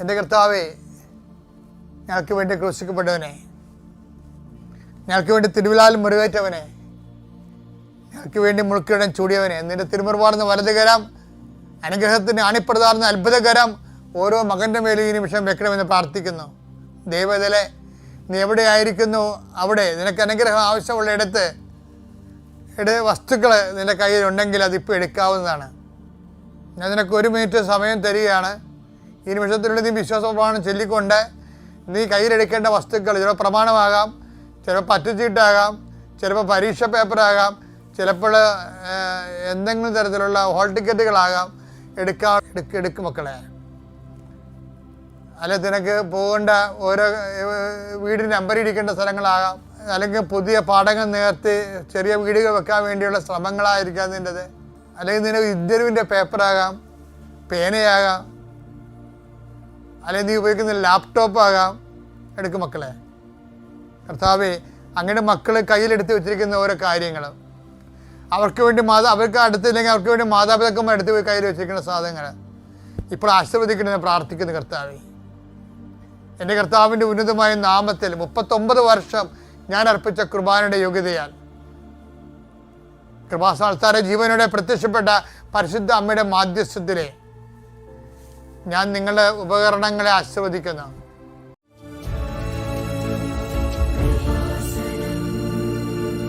എന്റെ കർത്താവേ ഞങ്ങൾക്ക് വേണ്ടി ക്രൂശിക്കപ്പെട്ടവനെ ഞങ്ങൾക്ക് വേണ്ടി തിരുവിലാൽ മുറിവേറ്റവനെ ഞങ്ങൾക്ക് വേണ്ടി മുഴുക്കിടം ചൂടിയവനെ നിന്റെ തിരുമുറുപാടുന്ന വലതുകരം അനുഗ്രഹത്തിന് അണിപ്പെടുതാറുന്ന അത്ഭുതകരം ഓരോ മകന്റെ മേലും ഈ നിമിഷം വെക്കണമെന്ന് പ്രാർത്ഥിക്കുന്നു. ദൈവതലെ നീ എവിടെയായിരിക്കുന്നു അവിടെ. നിനക്ക് അനുഗ്രഹം ആവശ്യമുള്ള ഇടത്ത് ഇട വസ്തുക്കൾ നിന്റെ കയ്യിലുണ്ടെങ്കിൽ അതിപ്പോൾ എടുക്കാവുന്നതാണ്. ഞാൻ നിനക്ക് ഒരു മിനിറ്റ് സമയം തരികയാണ്. ഈ നിമിഷത്തിനുള്ളിൽ നീ വിശ്വാസപ്രമാണം ചൊല്ലിക്കൊണ്ട് നീ കയ്യിലെടുക്കേണ്ട വസ്തുക്കൾ ചിലപ്പോൾ പ്രമാണമാകാം ചിലപ്പോൾ പറ്റുചീട്ടാകാം ചിലപ്പോൾ പരീക്ഷ പേപ്പറാകാം ചിലപ്പോൾ എന്തെങ്കിലും തരത്തിലുള്ള ഹോൾ ടിക്കറ്റുകളാകാം. എടുക്കാം എടുക്ക് എടുക്കും മക്കളെ. അല്ലെ നിനക്ക് പോകേണ്ട ഓരോ വീടിന് നമ്പർ ഇരിക്കേണ്ട സ്ഥലങ്ങളാകാം. അല്ലെങ്കിൽ പുതിയ പാടങ്ങൾ നേർത്തി ചെറിയ വീടുകൾ വെക്കാൻ വേണ്ടിയുള്ള ശ്രമങ്ങളായിരിക്കാം നിന്റെത്. അല്ലെങ്കിൽ നിനക്ക് ഇന്റർവ്യൂവിന്റെ പേപ്പറാകാം പേനയാകാം അല്ലെങ്കിൽ നീ ഉപയോഗിക്കുന്ന ലാപ്ടോപ്പ് ആകാം. എടുക്കും മക്കളെ. കർത്താവേ അങ്ങനെ മക്കൾ കയ്യിലെടുത്ത് വെച്ചിരിക്കുന്ന ഓരോ കാര്യങ്ങൾ അവർക്ക് വേണ്ടി മാതാ അവർക്ക് അടുത്തില്ലെങ്കിൽ അവർക്ക് വേണ്ടി മാതാപിതാക്കന്മാർ എടുത്ത് പോയി കയ്യിൽ വെച്ചിരിക്കുന്ന സാധനങ്ങൾ ഇപ്പോൾ ആശീർവദിക്കണമെന്ന് പ്രാർത്ഥിക്കുന്നു കർത്താവേ. എന്റെ കർത്താവിന്റെ ഉന്നതമായ നാമത്തിൽ മുപ്പത്തൊമ്പത് വർഷം ഞാൻ അർപ്പിച്ച കുർബാനയുടെ യോഗ്യതയാൽ കൃപാസ്ഥാന ജീവനോടെ പ്രത്യക്ഷപ്പെട്ട പരിശുദ്ധ അമ്മയുടെ മാധ്യസ്ഥത്തിലെ ഞാൻ നിങ്ങളുടെ ഉപകരണങ്ങളെ ആശീർവദിക്കുന്നു.